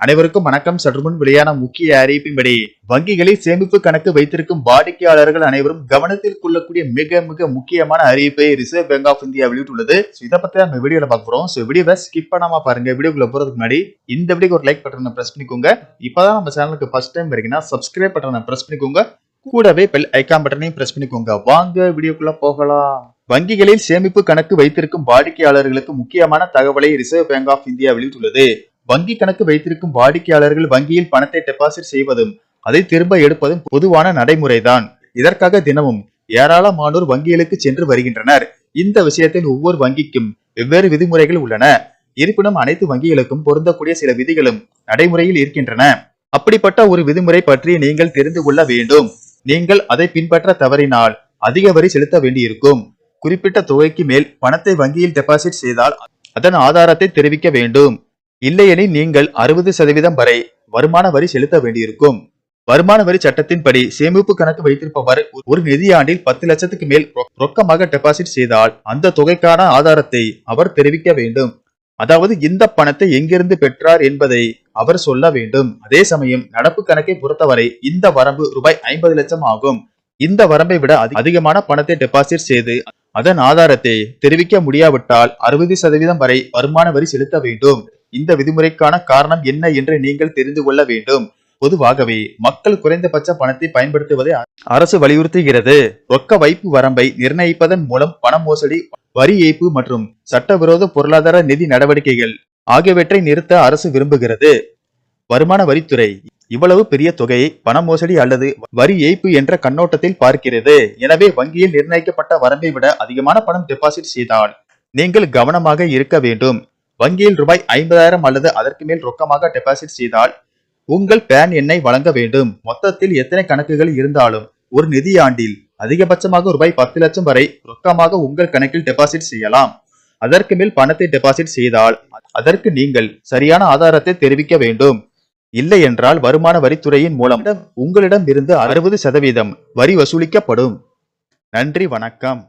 அனைவருக்கும் வணக்கம். சற்றுமுன் வெளியான முக்கிய அறிவிப்பின்படி வங்கிகளில் சேமிப்பு கணக்கு வைத்திருக்கும் வாடிக்கையாளர்கள் அனைவரும் கவனத்தில் கொள்ளக்கூடிய மிக மிக முக்கியமான அறிவிப்பை ரிசர்வ் பேங்க் ஆஃப் இந்தியா வெளியிட்டுள்ளது. இதை பத்தி நம்ம வீடியோல பார்க்குறோம் ஸோ வீடியோவை ஸ்கிப் பண்ணாம பாருங்க. வீடியோக்குள்ள போறதுக்கு முன்னாடி இந்த வீடியோக்கு ஒரு லைக் பட்டனை பிரஸ் பண்ணிக்கோங்க. இப்பதான் நம்ம சேனலுக்கு ஃபர்ஸ்ட் டைம் வரீங்கன்னா சப்ஸ்கிரைப் பட்டனை பிரஸ் பண்ணிக்கோங்க. கூடவே பெல் ஐக்கான் பட்டனையும் பிரஸ் பண்ணிக்கோங்க. வாங்க வீடியோக்குள்ள போகலாம். வங்கிகளில் சேமிப்பு கணக்கு வைத்திருக்கும் வாடிக்கையாளர்களுக்கு முக்கியமான தகவலை ரிசர்வ் பேங்க் ஆஃப் இந்தியா வெளியிட்டுள்ளது. வங்கி கணக்கு வைத்திருக்கும் வாடிக்கையாளர்கள் வங்கியில் பணத்தை டெபாசிட் செய்வதும் அதை திரும்ப எடுப்பதும் பொதுவான நடைமுறைதான். இதற்காக தினமும் ஏராளமானோர் வங்கிகளுக்கு சென்று வருகின்றனர். இந்த விஷயத்தில் ஒவ்வொரு வங்கிக்கும் வெவ்வேறு விதிமுறைகள் உள்ளன. இருப்பினும் அனைத்து வங்கிகளுக்கும் பொருந்தக்கூடிய சில விதிகளும் நடைமுறையில் இருக்கின்றன. அப்படிப்பட்ட ஒரு விதிமுறை பற்றி நீங்கள் தெரிந்து கொள்ள வேண்டும். நீங்கள் அதை பின்பற்ற தவறினால் அதிக வரி செலுத்த வேண்டியிருக்கும். குறிப்பிட்ட தொகைக்கு மேல் பணத்தை வங்கியில் டெபாசிட் செய்தால் அதன் ஆதாரத்தை தெரிவிக்க வேண்டும். இல்லையெனில் நீங்கள் அறுபது சதவீதம் வரை வருமான வரி செலுத்த வேண்டியிருக்கும். வருமான வரி சட்டத்தின்படி சேமிப்பு கணக்கு வைத்திருப்பவர் ஒரு நிதியாண்டில் பத்து லட்சத்துக்கு மேல் ரொக்கமாக டெபாசிட் செய்தால் அந்த தொகைக்கான ஆதாரத்தை அவர் தெரிவிக்க வேண்டும். அதாவது இந்த பணத்தை எங்கிருந்து பெற்றார் என்பதை அவர் சொல்ல வேண்டும். அதே சமயம் நடப்பு கணக்கை பொறுத்தவரை இந்த வரம்பு ரூபாய் ஐம்பது லட்சம் ஆகும். இந்த வரம்பை விட அதி- அதிகமான பணத்தை டெபாசிட் செய்து அதன் ஆதாரத்தை தெரிவிக்க முடியாவிட்டால் அறுபது சதவீதம் வரை வருமான வரி செலுத்த வேண்டும். இந்த விதிமுறைக்கான காரணம் என்ன என்று நீங்கள் தெரிந்து கொள்ள வேண்டும். பொதுவாகவே மக்கள் குறைந்தபட்ச பணத்தை பயன்படுத்துவதை அரசு வலியுறுத்துகிறது. ரொக்க வைப்பு வரம்பை நிர்ணயிப்பதன் மூலம் பண மோசடி வரி ஏய்ப்பு மற்றும் சட்டவிரோத பொருளாதார நிதி நடவடிக்கைகள் ஆகியவற்றை நிறுத்த அரசு விரும்புகிறது. வருமான வரித்துறை இவ்வளவு பெரிய தொகையை பண மோசடி அல்லது வரி ஏய்ப்பு என்ற கண்ணோட்டத்தில் பார்க்கிறது. எனவே வங்கியில் நிர்ணயிக்கப்பட்ட வரம்பை விட அதிகமான பணம் டெபாசிட் செய்தால் நீங்கள் கவனமாக இருக்க வேண்டும். வங்கியில் ரூபாய் ஐம்பதாயிரம் அல்லது அதற்கு மேல் ரொக்கமாக டெபாசிட் செய்தால் உங்கள் பேன் எண்ணை வழங்க வேண்டும். மொத்தத்தில் எத்தனை கணக்குகள் இருந்தாலும் ஒரு நிதியாண்டில் அதிகபட்சமாக ரூபாய் பத்து லட்சம் வரை ரொக்கமாக உங்கள் கணக்கில் டெபாசிட் செய்யலாம். அதற்கு மேல் பணத்தை டெபாசிட் செய்தால் அதற்கு நீங்கள் சரியான ஆதாரத்தை தெரிவிக்க வேண்டும். இல்லை என்றால் வருமான வரித்துறையின் மூலம் உங்களிடம் இருந்து அறுபது சதவீதம் வரி வசூலிக்கப்படும். நன்றி வணக்கம்.